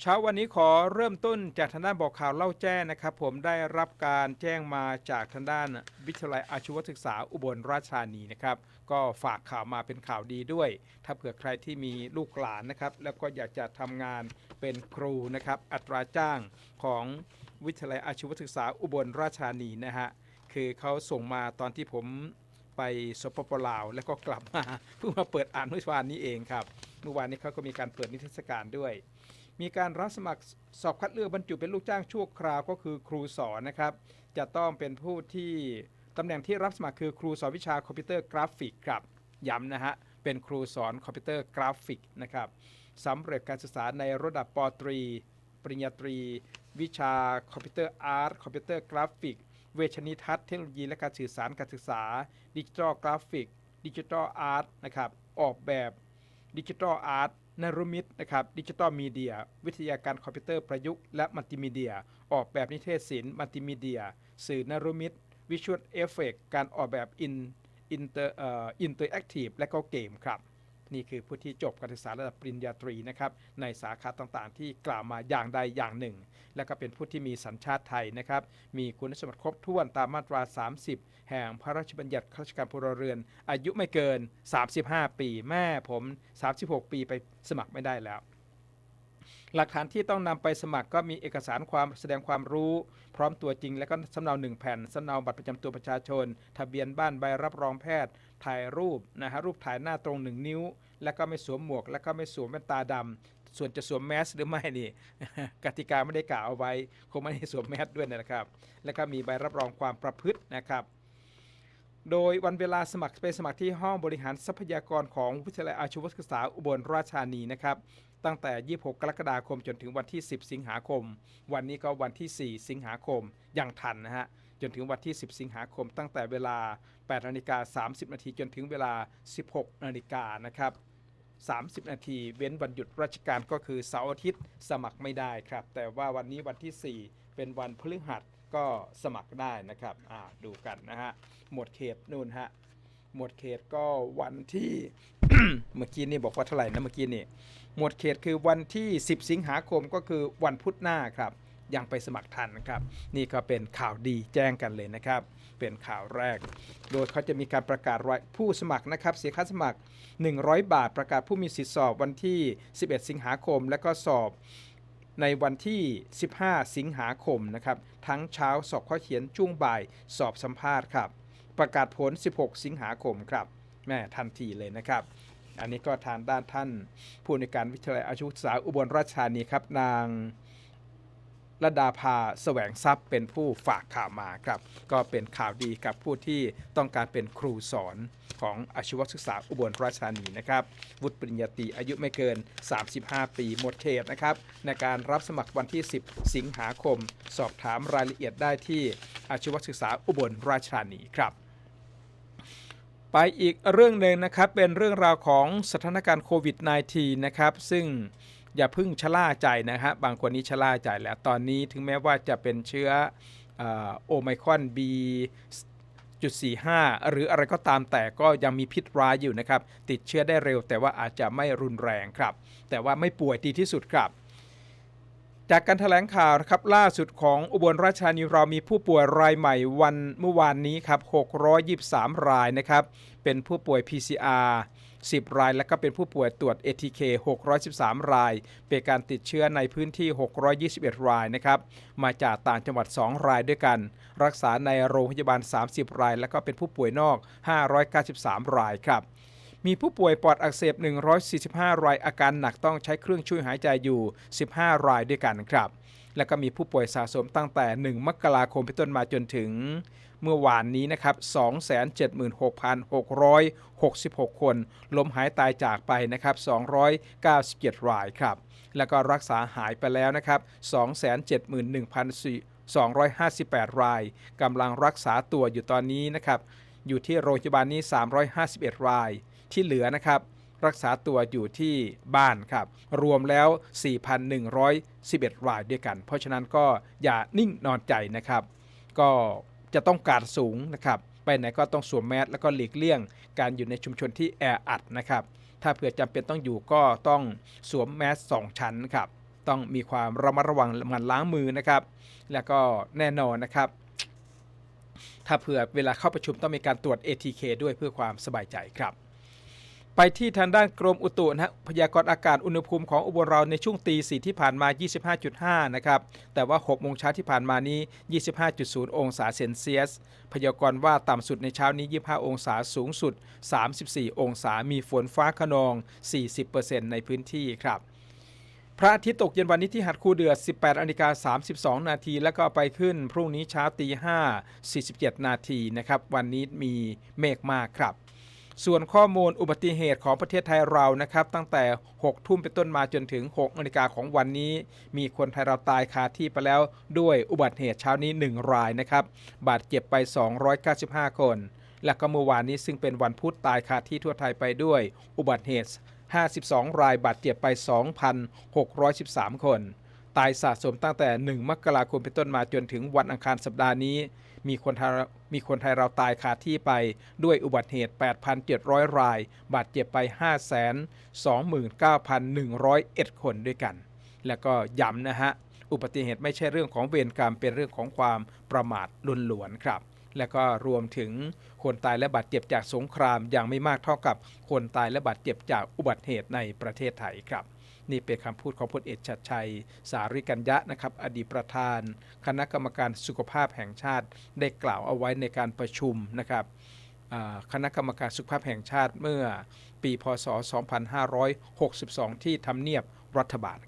เช้าวันนี้ขอเริ่มต้นจากทางด้านบอกข่าวเล่าแจ้งนะครับ ผมได้รับการแจ้งมาจากทางด้านวิทยาลัยอาชีวศึกษาอุบลราชธานีนะครับ ก็ฝากข่าวมาเป็นข่าวดีด้วย ถ้าเผื่อใครที่มีลูกหลานนะครับ แล้วก็อยากจะทำงานเป็นครูนะครับ อัตราจ้างของวิทยาลัยอาชีวศึกษาอุบลราชธานีนะฮะคือเขาส่งมาตอนที่ผมไปสปปลาว แล้วก็กลับมาเพิ่งมาเปิดอ่านเมื่อวานนี้เองครับเมื่อวานนี้เขาก็มีการเปิดนิทรรศการด้วย มีการรับสมัครสอบคัดเลือกบรรจุเป็นลูกจ้างชั่วคราวก็คือครูสอนนะครับ จะต้องเป็นผู้ที่ตำแหน่งที่รับสมัครคือครูสอนวิชาคอมพิวเตอร์กราฟิกครับย้ำนะฮะเป็นครูสอนคอมพิวเตอร์กราฟิกนะครับสำเร็จการศึกษาในระดับปตรี ปริญญาตรี วิชาคอมพิวเตอร์อาร์ตคอมพิวเตอร์กราฟิก เวชนิทัศน์เทคโนโลยีและการสื่อสารการศึกษา ดิจิทัลกราฟิก ดิจิทัลอาร์ตนะครับออกแบบดิจิทัลอาร์ต นรมิตนะครับดิจิตอลมีเดีย วิทยาการคอมพิวเตอร์ประยุกต์และมัลติมีเดีย ออกแบบนิเทศศิลป์มัลติมีเดีย สื่อนรมิตวิชวลเอฟเฟกการออกแบบอินอินเตอร์เอ่ออินเตอร์แอคทีฟและก็เกมครับ นี่คือผู้ที่จบการศึกษาระดับปริญญาตรีนะครับในสาขาต่างๆ ที่กล่าวมาอย่างใดอย่างหนึ่ง และก็เป็นผู้ที่มีสัญชาติไทยนะครับ มีคุณสมบัติครบถ้วนตามมาตรา 30 แห่งพระราชบัญญัติข้าราชการพลเรือน อายุไม่เกิน 35 ปี แม่ผม 36 ปีไปสมัครไม่ได้แล้วหลักฐานที่ต้องนำไปสมัครก็มีเอกสารความแสดงความรู้ พร้อมตัวจริง และก็สำเนาหนึ่งแผ่นสำเนาบัตรประจำตัวประชาชน ทะเบียนบ้านใบรับรองแพทย์ ถ่ายรูปนะฮะรูปถ่ายหน้าตรง 1 นิ้ว แล้วก็ไม่สวมหมวก แล้วก็ไม่สวมแว่นตาดำ ส่วนจะสวมแมสหรือไม่นี่กติกาไม่ได้กล่าวเอาไว้ คงไม่ได้สวมแมสด้วยนะครับ แล้วก็มีใบรับรองความประพฤตินะครับ โดยวันเวลาสมัครไปสมัครที่ห้องบริหารทรัพยากรของวิทยาลัยอาชีวศึกษาอุบลราชธานีนะครับตั้งแต่ 26 กรกฎาคมจนถึงวันที่ 10 สิงหาคม วันนี้ก็วันที่ 4 สิงหาคมยังทันนะฮะ จนถึงวันที่ 10 สิงหาคม ตั้งแต่เวลา 8 นาฬิกา 30 นาทีจนถึงเวลา 16 นาฬิกานะครับ 30 นาที เว้นวันหยุดราชการก็คือเสาร์อาทิตย์สมัครไม่ได้ครับ แต่ว่าวันนี้วันที่ 4 เป็นวันพฤหัสก็สมัครได้นะครับอ่าดูกันนะฮะ หมวดเขตนู่นฮะ หมวดเขตก็วันที่ เมื่อกี้นี่บอกว่าเท่าไหร่นะเมื่อกี้นี่ หมวดเขตคือวันที่ 10 สิงหาคมก็คือวันพุธหน้าครับ ยังไปสมัครทันนะครับ นี่ก็เป็นข่าวดีแจ้งกันเลยนะครับ เป็นข่าวแรก โดยเขาจะมีการประกาศรายผู้สมัครนะครับ เสียค่าสมัคร 100 บาทประกาศผู้มีสิทธิสอบวันที่ 11 สิงหาคม และก็สอบในวันที่ 15 สิงหาคมนะครับ ทั้งเช้าสอบข้อเขียนช่วงบ่ายสอบสัมภาษณ์ครับ ประกาศผล 16 สิงหาคมครับแม่ทันทีเลยนะครับ อันนี้ก็ทางด้านท่านผู้ในวยการวิทยาลัยอาชีวศึกษาอุบลราชธานีครับนาง ระดาภาแสวงทรัพย์เป็นผู้ฝากข่าวมาครับ ก็เป็นข่าวดีกับผู้ที่ต้องการเป็นครูสอนของอาชีวศึกษาอุบลราชธานีนะครับ วุฒิปริญญาตรีอายุไม่เกิน 35 ปีหมดเขตนะครับ ในการรับสมัครวันที่ 10 สิงหาคม สอบถามรายละเอียดได้ที่อาชีวศึกษาอุบลราชธานีครับไปอีกเรื่องหนึ่งนะครับเป็นเรื่องราวของสถานการณ์โควิด -19 นะครับซึ่ง อย่าพึ่งชะล่าใจนะฮะบางคนนี้ชะล่าใจแล้ว ตอนนี้ถึงแม้ว่าจะเป็นเชื้อโอไมครอน B จุด45 หรืออะไรก็ตามแต่ก็ยังมีพิษร้ายอยู่นะครับ ติดเชื้อได้เร็ว แต่ว่าอาจจะไม่รุนแรงครับ แต่ว่าไม่ป่วยดีที่สุดครับ จากการถแถลงข่าวครับล่าสุดของอุบลราชธานีเรามีผู้ป่วยรายใหม่วันเมื่อวานนี้ครับ 623 รายนะครับ เป็นผู้ป่วย PCR 10 ราย และก็เป็นผู้ป่วยตรวจ ATK 613 ราย เป็นการติดเชื้อในพื้นที่ 621 รายนะครับมาจากต่างจังหวัด 2 รายด้วยกัน รักษาในโรงพยาบาล 30 ราย และก็เป็นผู้ป่วยนอก 593 รายครับ มีผู้ป่วยปอดอักเสบ 145 รายอาการหนักต้องใช้เครื่องช่วยหายใจอยู่ 15 รายด้วยกันครับ แล้วก็มีผู้ป่วยสะสมตั้งแต่ 1 มกราคมเป็นต้นมาจนถึง เมื่อวานนี้นะครับ 276,666 คน ล้มหายตายจากไปนะครับ 297 รายครับ แล้วก็รักษาหายไปแล้วนะครับ 271,258 รายกำลังรักษาตัวอยู่ตอนนี้นะครับ อยู่ที่โรงพยาบาลนี้ 351 ราย ที่เหลือนะครับ รักษาตัวอยู่ที่บ้านครับ รวมแล้ว 4,111 รายด้วยกัน เพราะฉะนั้นก็อย่านิ่งนอนใจนะครับ ก็จะต้องการสูงนะครับ ไปไหนก็ต้องสวมแมสแล้วก็หลีกเลี่ยง การอยู่ในชุมชนที่แออัดนะครับ ถ้าเผื่อจำเป็นต้องอยู่ก็ต้องสวมแมสสองชั้นครับต้องมีความระมัดระวังมันล้างมือนะครับ แล้วก็แน่นอนนะครับ ถ้าเผื่อเวลาเข้าประชุมต้องมีการตรวจ ATK ด้วยเพื่อความสบายใจครับ ไปที่ทางด้านกรมอุตุนะฮะพยากรณ์อากาศอุณหภูมิของอุบลเราในช่วงตีสี่ที่ผ่านมา 25.5 นะครับ แต่ว่า6โมงเช้าที่ผ่านมานี้ 25.0 องศาเซนเซียส พยากรณ์ว่าต่ำสุดในเช้านี้ 25 องศาสูงสุด 34 องศามีฝนฟ้าขนอง 40%ในพื้นที่ครับพระอาทิตย์ตกเย็นวันนี้ที่หัดคูเดือด 18นาฬิกา32 นาที แล้วก็ไปขึ้นพรุ่งนี้เช้าตี5 47 นาทีนะครับ วันนี้มีเมฆมากครับ ส่วนข้อมูลอุบัติเหตุของประเทศไทยเรานะครับ ตั้งแต่ 6 ทุ่มเป็นต้นมาจนถึง 6นาฬิกาของวันนี้ มีคนไทยเราตายคาที่ไปแล้วด้วยอุบัติเหตุเช้านี้ 1 รายนะครับ บาดเจ็บไป 295 คน และก็เมื่อวานนี้ซึ่งเป็นวันพุธตายคาที่ทั่วไทยไปด้วย อุบัติเหตุ 52 รายบาดเจ็บไป 2,613 คน ตายสะสมตั้งแต่ 1 มกราคมเป็นต้นมาจนถึงวันอังคารสัปดาห์นี้ มีคนไทยมีคนไทยเราตายคาดที่ไปด้วยอุบัติเหตุ 8,700 ราย บาดเจ็บไป 529,101 คนด้วยกัน แล้วก็ย้ำนะฮะ อุบัติเหตุไม่ใช่เรื่องของเวรกรรมเป็นเรื่องของความประมาทล้วนๆครับและก็รวมถึงคนตายและบาดเจ็บจากสงครามยังไม่มากเท่ากับคนตายและบาดเจ็บจากอุบัติเหตุในประเทศไทยครับ นี่เป็นคำพูดของพลเอกชัดชัย สาริกัญญะนะครับอดีตประธาน คณะกรรมการสุขภาพแห่งชาติได้กล่าวเอาไว้ในการประชุมนะครับคณะกรรมการสุขภาพแห่งชาติเมื่อปีพศ 2562 ที่ทำเนียบรัฐบาล